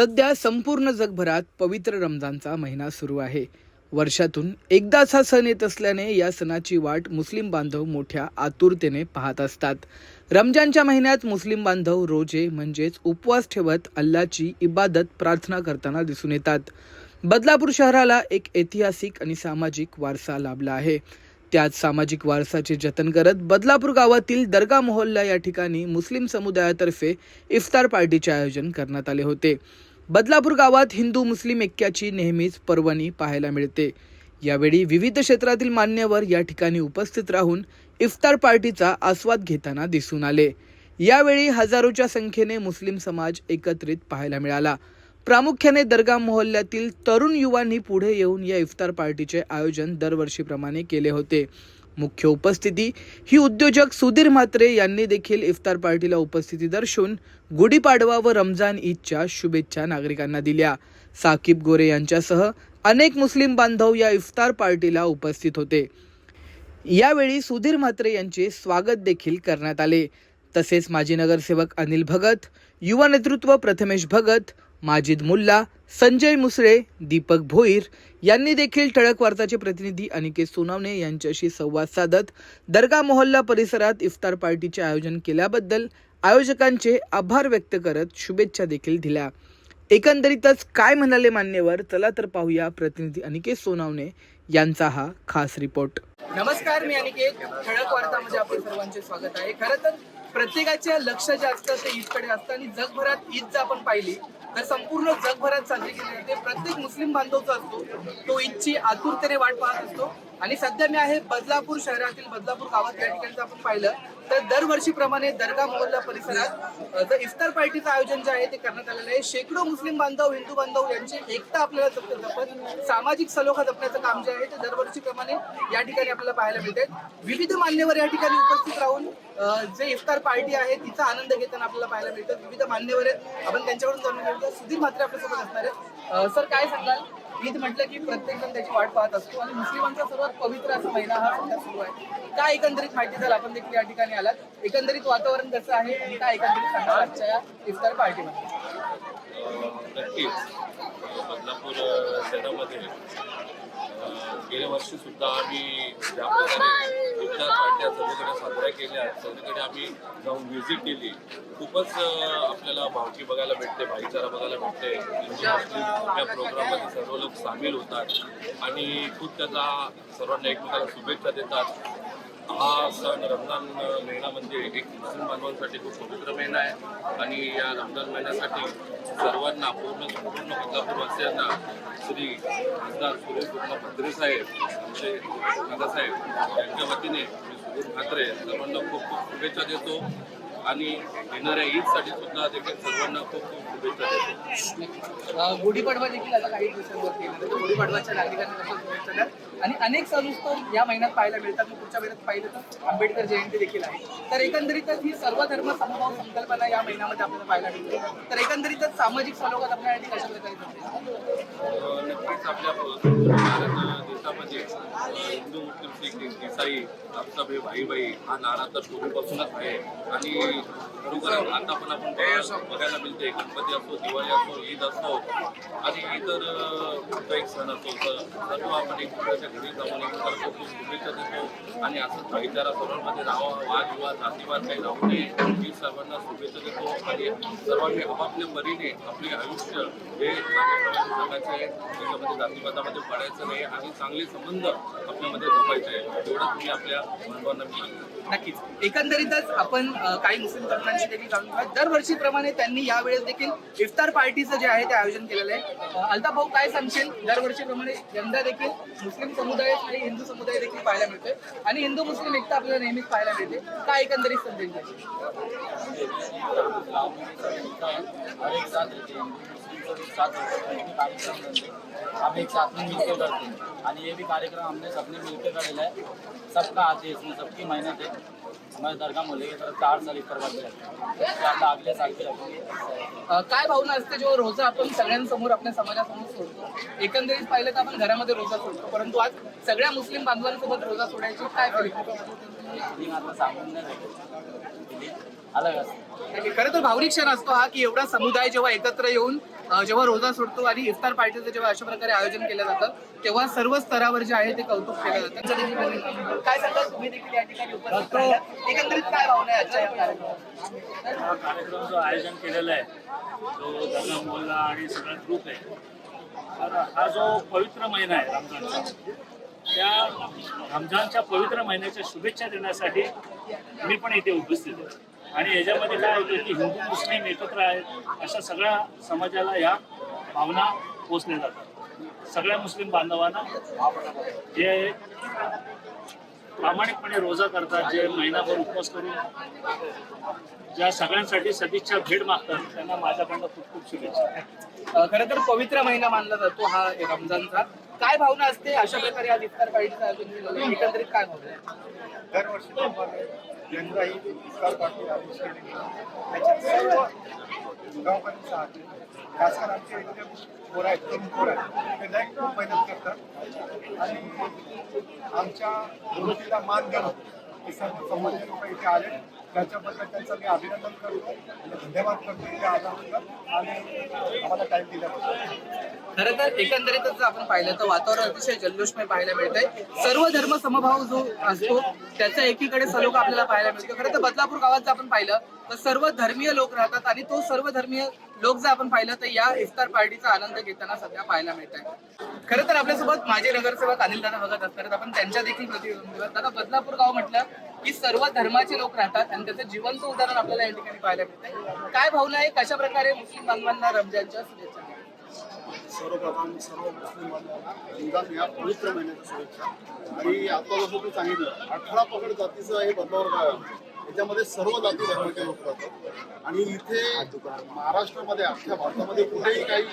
सध्या संपूर्ण जगभरात पवित्र रमजानचा महिना सुरू आहे. वर्षातून एकदाच हा सण येत असल्याने या सणाची वाट मुस्लिम बांधव मोठ्या आतुरतेने पाहत असतात. रमजानच्या महिन्यात मुस्लिम बांधव रोजे म्हणजेच उपवास ठेवत अल्लाची इबादत प्रार्थना करताना दिसून येतात. बदलापूर शहराला एक ऐतिहासिक आणि सामाजिक वारसा लाभला आहे. त्याच सामाजिक वारसाचे जतन करत बदलापूर गावातील दर्गा मोहल्ला या ठिकाणी मुस्लिम समुदायातर्फे इफ्तार पार्टीचे आयोजन करण्यात आले होते. बदलापूर गावात हिंदू मुस्लिम ऐक्याची नेहमीच पर्वणी पाहायला मिळते. यावेळी विविध क्षेत्रातील मान्यवर या ठिकाणी उपस्थित राहून इफ्तार पार्टीचा आस्वाद घेताना दिसून आले. यावेळी हजारोच्या संख्येने मुस्लिम समाज एकत्रित पाहायला मिळाला. प्रामुख्याने दर्गा मोहल्ल्यातील तरुण युवांनी पुढे येऊन या इफ्तार पार्टीचे आयोजन दरवर्षीप्रमाणे केले होते. मुख्य उपस्थिती. ही उद्योजक सुधीर म्हात्रे यांनी देखील इफ्तार पार्टीला उपस्थिती दर्शवून गुढीपाडवा व रमजान ईदच्या शुभेच्छा नागरिकांना दिल्या. साकीब गोरे यांच्यासह अनेक मुस्लिम बांधव या इफ्तार पार्टीला उपस्थित होते. यावेळी सुधीर म्हात्रे यांचे स्वागत देखील करण्यात आले. तसेच माजी नगरसेवक अनिल भगत युवा नेतृत्व प्रथमेश भगत माजिद मुल्ला संजय मुसळे दीपक भोईर यांनी देखील ठळक वार्ताचे प्रतिनिधी अनिकेत सोनावणे यांच्याशी संवाद साधत दर्गा मोहल्ला परिसरात इफ्तार पार्टीचे आयोजन केल्याबद्दल आयोजकांचे आभार व्यक्त करत शुभेच्छा देखील दिल्या. एकंदरीतच काय म्हणाले मान्यवर चला तर पाहूया प्रतिनिधी अनिकेत सोनावणे यांचा हा खास रिपोर्ट. नमस्कार मी अनिकेत. ठळक वार्तामध्ये आपण सर्वांचे स्वागत आहे. खरं तर प्रत्येकाचे लक्ष जे असतं ते ईदकडे असतं आणि जगभरात ईद जर आपण पाहिली तर संपूर्ण जगभरात साजरी केली जाते. प्रत्येक मुस्लिम बांधव जो असतो तो ईदची आतुरतेने वाट पाहत असतो. आणि सध्या मी आहे बदलापूर शहरातील बदलापूर गावात या ठिकाणी आपण पाहिलं तर दरवर्षीप्रमाणे दर्गा मोहल्ला परिसरात जर इफ्तार पार्टीचं आयोजन जे आहे ते करण्यात आलेलं आहे. शेकडो मुस्लिम बांधव हिंदू बांधव यांची एकता आपल्याला जपत जपत सामाजिक सलोखा जपण्याचं काम जे आहे ते दरवर्षीप्रमाणे या ठिकाणी आपल्याला पाहायला मिळते विविध मान्यवर या ठिकाणी उपस्थित राहून जे इफ्तार पार्टी आहे तिचा आनंद घेताना आपल्याला पाहायला मिळतं विविध मान्यवर आहेत आपण त्यांच्याकडून जाणून घेऊया सुधीर म्हात्रे आपल्यासोबत असणार आहेत. सर काय सांगाल? ईद म्हटलं की प्रत्येक जण त्याची वाट पाहत असतो आणि मुस्लिमांचा सर्वात पवित्र असा महिना हा सध्या सुरू आहे. काय एकंदरीत माहिती झालं आपण देखील या ठिकाणी आलात एकंदरीत वातावरण कसं आहे आणि काय एकंदरीत सांगा आजच्या या इफ्तार पार्टीमध्ये? नक्कीच. बदलापूर शहरामध्ये गेल्या वर्षी सुद्धा आम्ही ज्या प्रकारे इफ्तार पार्ट्या साजऱ्या केल्या. सगळीकडे आम्ही जाऊन व्हिजिट केली. खूपच आपल्याला भावकी बघायला भेटते भाईचारा बघायला भेटते. या प्रोग्राममध्ये सर्व लोक सामील होतात आणि खूप त्याचा सर्वांना एकमेकाला शुभेच्छा देतात. हा सण रमजान महिना म्हणजे एक मुस्लिम बांधवांसाठी खूप पवित्र महिना आहे. आणि या रमजान महिन्यासाठी सर्वांना पूर्ण संपूर्ण कोल्हापूरवासियांना श्री खासदार सुरेश कुमार भद्रे साहेब आमचे दादासाहेब यांच्या वतीने मी सुधीर ठाकरे सर्वांना खूप खूप शुभेच्छा देतो. आणि येणाऱ्या ईदसाठी सुद्धा देखील सर्वांना खूप खूप शुभेच्छा देतो. गुढीपाडवा देखील आता काही दिवसांवरती गुढीपाडवाच्या नागरिकांना कसं शुभेच्छा द्याल आणि अनेक सण उत्सव या महिन्यात पाहायला मिळतात. मग पुढच्या महिन्यात पाहिलं तर आंबेडकर जयंती देखील आहे. तर एकंदरीतच ही सर्व धर्म समभाव संकल्पना या महिन्यामध्ये आपल्याला पाहायला मिळते. तर एकंदरीतच सामाजिक सलोखात आपल्यासाठी कशा प्रकारे नक्कीच आपल्या म्हणजे हिंदू मुस्लिम सिख इसाई आपसा भाई भाई भाई हा नारा तर पूर्वीपासूनच आहे. आणि खरोखर आता पण आपण बघायला मिळते गणपती असो दिवाळी असो ईद असो आणि इतर अ, एक सण असो तर सर्व आपण एकमेकाच्या घरी जाऊन एकमेकाला खूप खूप शुभेच्छा देतो. आणि असंच भाईचारा सर्वांमध्ये राहावा वादविवाद जातीवाद काही राहू नये ही सर्वांना शुभेच्छा देतो. आणि सर्वांनी आपापल्या परीने आपले आयुष्य हे चांगल्या आहे. त्याच्यामध्ये जातीवादामध्ये पडायचं नाही. आणि चांगले संबंध आपल्यामध्ये जपायचे एवढं तुम्ही आपल्या बांधवांना नक्कीच एकंदरीतच आपण काही मुस्लिम तरुणांशी देखील जाणून दरवर्षीप्रमाणे त्यांनी यावेळेस देखील इफ्तार पार्टीचं जे आहे ते आयोजन केलेलं आहे अल्ताफ भाऊ काय सांगशील दरवर्षीप्रमाणे यंदा देखील मुस्लिम समुदाय आणि हिंदू समुदाय देखील पाहायला मिळतोय आणि हिंदू मुस्लिम एकता आपल्याला नेहमीच पाहायला मिळते काय एकंदरीत संदेश द्यायचे और एक साथ रहते हैं मुस्लिम को भी साथ रहते हैं कार्यक्रम हैं हम एक साथ में मिलकर करते हैं और ये भी कार्यक्रम हमने सबने मिलकर करेला है सबका हाथ है इसमें सबकी मेहनत है. हमारे दरगाह मोहल्ले की तरफ चार साल इफ्तार पार्टी रखते हैं। तो आता अगले साल भी रखेंगे। काय भावना असते जेव्हा रोजा आपण सगळ्यांसमोर आपल्या समाजासमोर सोडतो? एकंदरीत पाहिलं तर आपण घरामध्ये रोजा सोडतो परंतु आज सगळ्या मुस्लिम बांधवांसोबत रोजा सोडायची काय फिलिंग आता सांगून नाही अलग असतं खरं तर भावनिक क्षण असतो हा की एवढा समुदाय जेव्हा एकत्र येऊन जेव्हा रोजा सुटतो आणि इफ्तार पार्टीचं जेव्हा अशा प्रकारे आयोजन केलं जातं तेव्हा सर्व स्तरावर जे आहे ते कौतुक केलं जातं. काय सांगाल तुम्ही देखील या ठिकाणी उपस्थित राहिलात. एकंदरीत काय भावना आहे आजच्या या कार्यक्रमात? हा कार्यक्रम जो आयोजन केलेला आहे जो दर्गा मोहल्ला आणि सगळा ग्रुप आहे. हा जो पवित्र महिना आहे रमजानचा त्या रमजानच्या पवित्र महिन्याच्या शुभेच्छा देण्यासाठी मी पण इथे उपस्थित आहे. आणि याच्यामध्ये काय होतं की हिंदू मुस्लिम एकत्र आहेत अशा सगळ्या समाजाला या भावना पोचल्या जातात. सगळ्या मुस्लिम बांधवांना जे प्रामाणिकपणे रोजा करतात जे महिनाभर उपवास करून ज्या सगळ्यांसाठी सदिच्छा भेट मागतात त्यांना माझ्याकडनं खूप खूप शुभेच्छा. खरं तर पवित्र महिना मानला जातो हा रमजानचा. काय भावना असते अशा प्रकारे आज इफ्तार पार्टीचं एकंदरीत काय भावना आहे दरवर्षी यंदाही इफ्तार पार्टी आयोजित केली त्याच्यात सर्व गावकऱ्यांचा हात खासकर इथले पोरं आहेत तरुण पोरं आहेत. ते लाईक खूप मेहनत करतात. आणि आमच्या वृत्तीला मान देणं हे सर्व संबंधित लोक इथे आले. त्याच्याबद्दल त्यांचं मी अभिनंदन करतो आणि धन्यवाद करतो त्या आल्याबद्दल आणि आम्हाला टाईम दिल्याबद्दल खरं तर एकंदरीतच आपण पाहिलं तर वातावरण अतिशय जल्लोषमय पाहायला मिळतंय. सर्व धर्म समभाव जो असतो त्याचा एकीकडे सलोखा आपल्याला पाहायला मिळतो खरं तर बदलापूर गावात जर आपण पाहिलं तर सर्व धर्मीय लोक राहतात आणि तो सर्व धर्मीय लोक जर आपण पाहिलं तर या इफ्तार पार्टीचा आनंद घेताना सध्या पाहायला मिळत आहे खरं तर आपल्यासोबत माजी नगरसेवक अनिल दादा बघत असतात. आपण त्यांच्या देखील प्रतिबंध दादा बदलापूर गाव म्हटलं की सर्व धर्माचे लोक राहतात आणि त्याचं जिवंत उदाहरण आपल्याला या ठिकाणी पाहायला मिळतंय. काय भावना आहे? कशा प्रकारे मुस्लिम बांधवांना रमजानच्या शुभेच्छा सर्वप्रथम सर्व मुस्लिम बांधवांना रमजान या पवित्र महिन्याच्या शुभेच्छा. आणि आता जसं तू सांगितलं अठरा पकड जातीचं हे बदलावर गाव आहे? याच्यामध्ये सर्व जाती धर्माचे लोक राहतात. आणि इथे महाराष्ट्रामध्ये अख्ख्या भारतामध्ये कुठेही काही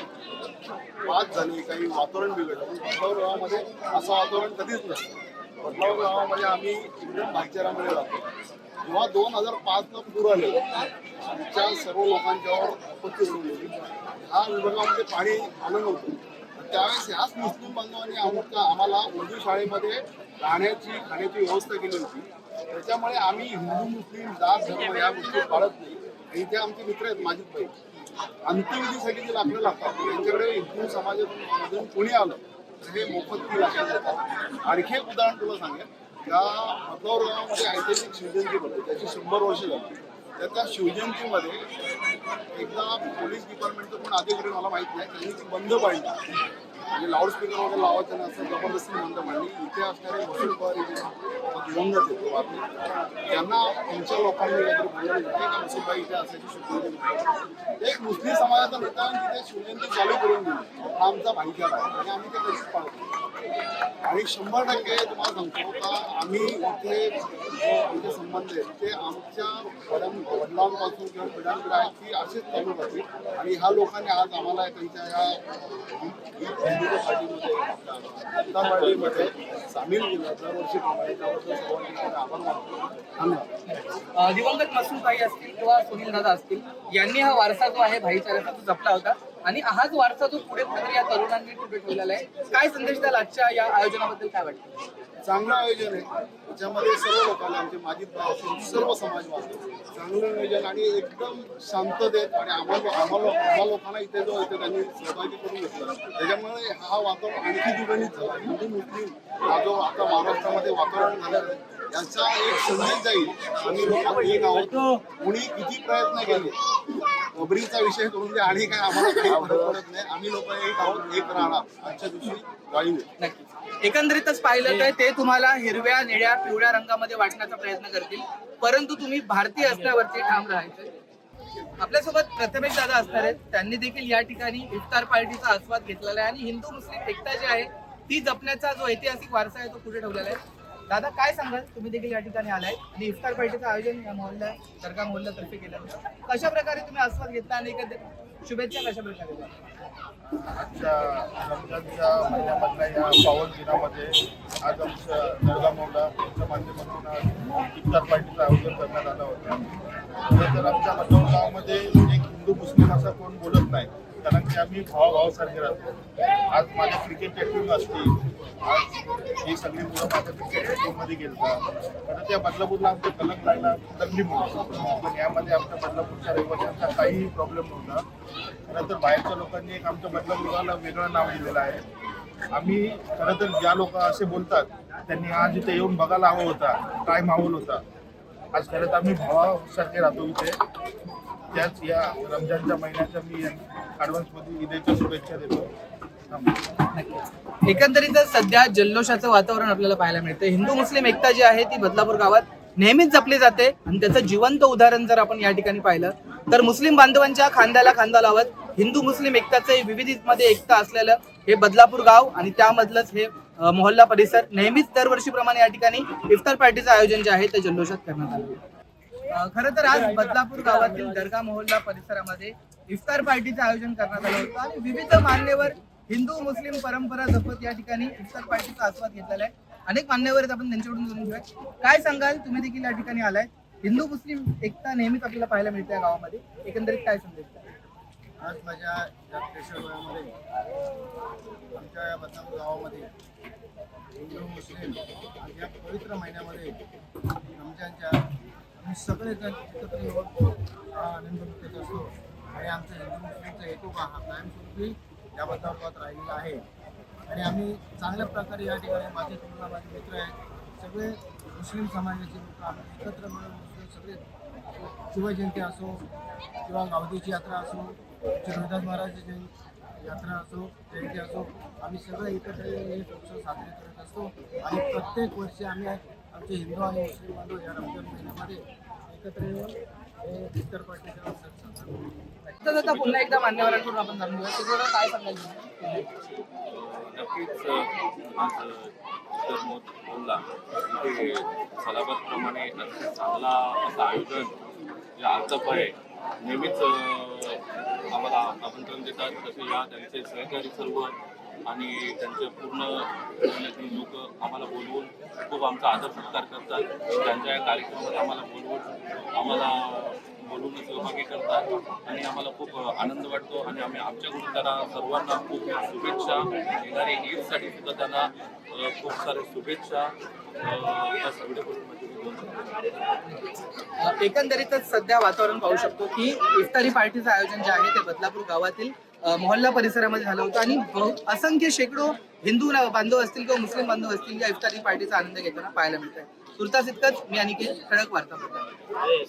वाद झाले काही वातावरण बिघडलं पण बदलावर गावामध्ये असं वातावरण कधीच नसतं. बदलावर गावामध्ये आम्ही एकदम भाईचारामध्ये राहतो. जेव्हा दोन हजार पाचला पूर आले आमच्या सर्व लोकांच्यावर आपत्ती सुरू होती हा विभागामध्ये पाणी आलं नव्हतं. त्यावेळेस ह्याच मुस्लिम बांधवांनी आमच्या आम्हाला उर्दू शाळेमध्ये राहण्याची खाण्याची व्यवस्था केली होती. त्याच्यामुळे आम्ही हिंदू मुस्लिम जात धर्म या गोष्टी पाळत नाही. आणि इथे आमचे मित्र आहेत माझी भाई. अंत्यविधीसाठी जे लागलं लागतात त्यांच्याकडे हिंदू समाजातून कोणी आलं? हे मोफत ती आणखी एक उदाहरण तुला सांगेन. त्या मधोर गावामध्ये ऐतिहासिक शिवजयंती भरते त्याची शंभर वर्ष झाली. तर त्या शिवजयंतीमध्ये एकदा पोलीस डिपार्टमेंटचं पण अधिकारी मला माहीत नाही. त्यांनी ती बंद पाडली. म्हणजे लाऊडस्पीकर वगैरे लावायचं नाही असं जबरदस्ती बंद पाडली म्हणजे इथे असणारे मुस्लिम पवार इथे दिवंगत येतो बातमी त्यांना आमच्या लोकांनी काहीतरी बोलवलं. होतं का मुसलबाई इथे असायची शिवजयंती एक मुस्लिम समाजाचा नेता आणि तिथे शिवजयंती चालू करून दिली. हा आमचा भाईचारा आहे. आणि आम्ही ते कधीच पाळतो. आणि शंभर टक्के तुम्हाला सांगतो का आम्ही इथे आमचे संबंध आहेत ते आमच्या वडील वडिलांपासून किंवा पिढ्यांकडे आहेत ती असेच चालू राहतील आणि ह्या लोकांनी आज आम्हाला त्यांच्या या हिंदू पार्टीमध्ये जनता सामील केलं दरवर्षी आभार मानतो असतील किंवा सुनील दादा असतील यांनी हा वारसा जो आहे भाईचाऱ्याचा तो जपला होता. आणि हाच वारसा जो पुढे कुठेतरी या तरुणांनी कुठे ठेवलेला आहे काय संदेश द्याल आजच्या या आयोजनाबद्दल काय वाटतं? चांगलं आयोजन आहे. त्याच्यामध्ये सर्व लोकांना आमचे माजी सर्व समाज चांगलं आयोजन आणि एकदम शांततेत आणि आम्हाला आम्हाला आम्हा लोकांना इथे जो इथे त्यांनी सहभागी करून घेतला त्याच्यामुळे हा वातावरण आणखी दुर्गणित झाला हिंदू मुस्लिम हा जो आता महाराष्ट्रामध्ये वातावरण झालेलं आहे याचा एक संदेश जाईल. आम्ही लोक एक आहोत कुणी किती प्रयत्न केले कबरीचा विषय करून दे आणि काय आम्हाला काही फरक पडत नाही. आम्ही लोक एक आहोत एक राहणार. आजच्या दिवशी नक्कीच. एकंदरीतच पाहिलं तर ते तुम्हाला हिरव्या निळ्या पिवळ्या रंगामध्ये वाटण्याचा प्रयत्न करतील. परंतु तुम्ही भारतीय असण्यावरती ठाम राहायचं. आपल्यासोबत प्रथमेश दादा असणार आहेत. त्यांनी देखील या ठिकाणी इफ्तार पार्टीचा आस्वाद घेतलेला आहे. आणि हिंदू मुस्लिम एकता जी आहे ती जपण्याचा जो ऐतिहासिक वारसा आहे तो पुढे ठेवलेला आहे. दादा काय सांगाल? तुम्ही देखील या ठिकाणी आलाय. आणि इफ्तार पार्टीचं आयोजन या मोहल्ला दर्गा मोहल्ल्यातर्फे केलं. कशा प्रकारे तुम्ही आस्वाद घेतला आणि शुभेच्छा कशा प्रकारे आजच्या रमजानच्या महिन्यामधल्या या पावन दिनामध्ये आज आमच्या दर्गा मोहल्ला यांच्या माध्यमातून आज इफ्तार पार्टीचं आयोजन करण्यात आलं होतं. तर आमच्या मतदार गावामध्ये एक हिंदू मुस्लिम असं कोण बोलत नाही. कारण की आम्ही भावाभावासारखे राहतो. आज माझ्या क्रिकेटच्या टीम असतील. आज ही सगळी मुलं माझ्या क्रिकेटच्या टीममध्ये गेलतात तर त्या बदलापूरला आमच्या कलक लागला दंगली मुलं पण यामध्ये आमच्या बदलापूरच्या रहिवाशांचा काहीही प्रॉब्लेम नव्हता. खरं तर बाहेरच्या लोकांनी एक आमच्या बदलापूरला वेगळं नाव दिलेलं आहे. आम्ही खरं तर ज्या लोक असे बोलतात त्यांनी आज इथे येऊन बघायला हवं होता. काय माहोल होता. आज खरं तर आम्ही भावासारखे राहतो इथे. त्याच या रमजानच्या महिन्याच्या मी ॲडव्हान्समध्ये ईदेच्या शुभेच्छा देतो. एकंदरीतच सध्या जल्लोषाचं वातावरण आपल्याला पाहायला मिळतं हिंदू मुस्लिम एकता जी आहे ती बदलापूर गावात नेहमीच जपली जाते. आणि त्याचं जिवंत उदाहरण जर आपण या ठिकाणी पाहिलं तर मुस्लिम बांधवांच्या खांद्याला खांदा लावत हिंदू मुस्लिम एकताचे विविधतेमध्ये एकता असलेलं हे बदलापूर गाव आणि त्यामधलंच हे मोहल्ला परिसर नेहमीच दरवर्षीप्रमाणे या ठिकाणी इफ्तार पार्टीचं आयोजन जे आहे ते जल्लोषात करण्यात आलं. खरं तर आज बदलापूर गावातील दर्गा मोहल्ला परिसरामध्ये इफ्तार पार्टीचं आयोजन करण्यात आलं होतं आणि विविध मान्यवर हिंदू मुस्लिम परंपरा जपत या ठिकाणी इफ्तार पार्टीचा आस्वाद घेतलेला आहे. अनेक मान्यवर आहेत आपण त्यांच्याकडून जाणून घेऊया. काय सांगाल? तुम्ही देखील या ठिकाणी आलाय. हिंदू मुस्लिम एकता नेहमीच आपल्याला पाहायला मिळते या गावामध्ये. एकंदरीत काय संदेश आज माझ्या वयामध्ये आमच्या या बदनापूर गावामध्ये हिंदू मुस्लिम या पवित्र महिन्यामध्ये रमजानच्या आम्ही सगळेजण एकत्र येऊन आनंद घेत असतो आणि आमचा हिंदू मुस्लिमचा हेतू हा कायमस्वरूपी या बदलापूरात राहिलेला आहे. आणि आम्ही चांगल्या प्रकारे या ठिकाणी माझे तुम्हाला माझे मित्र आहेत. सगळे मुस्लिम समाजाचे लोक आम्ही एकत्र मिळून मुस्लिम सगळे शिवजयंती असो किंवा गावदीची यात्रा असो रोहिदास महाराजची जयंती यात्रा असो जयंती असो आम्ही सगळे एकत्र येऊन हे उत्सव साजरे करत असतो. आणि प्रत्येक वर्षी आम्ही आमचे हिंदू आणि मुस्लिम बांधव या रमजान महिन्यामध्ये एकत्र येऊन हे इतर पार्टीचा सण साजरा करतो तर आता पुन्हा एकदा मान्यवरांकडून आपण जाणून घेऊया. त्याच्यावर काय सांगाल तुम्ही? नक्कीच अ, आज जर मोत बोलला. इथे सलाबतप्रमाणे अतिशय चांगला असं आयोजन जे आजचं आहे नेहमीच आम्हाला आमंत्रण देतात. तसे या त्यांचे सहकारी सर्व आणि त्यांचे पूर्ण जिल्ह्यातील लोक आम्हाला बोलवून खूप आमचा आदर सत्कार करतात. त्यांच्या या कार्यक्रमात आम्हाला बोलवून आम्हाला बोलवून सहभागी करतात आणि आम्हाला खूप आनंद वाटतो. आणि आम्ही आमच्याकडून त्यांना सर्वांना खूप शुभेच्छा येणारे ईदसाठी सुद्धा त्यांना खूप साऱ्या शुभेच्छा एकंदरीतच सध्या वातावरण पाहू शकतो की इफ्तारी पार्टीचं आयोजन जे आहे ते बदलापूर गावातील मोहल्ला परिसरामध्ये झालं होतं आणि असंख्य शेकडो हिंदू बांधव असतील किंवा मुस्लिम बांधव असतील या इफ्तारी पार्टीचा आनंद घेताना पाहायला मिळत आहे तुर्तास इतकंच मी अनिकेत ठळक वार्ता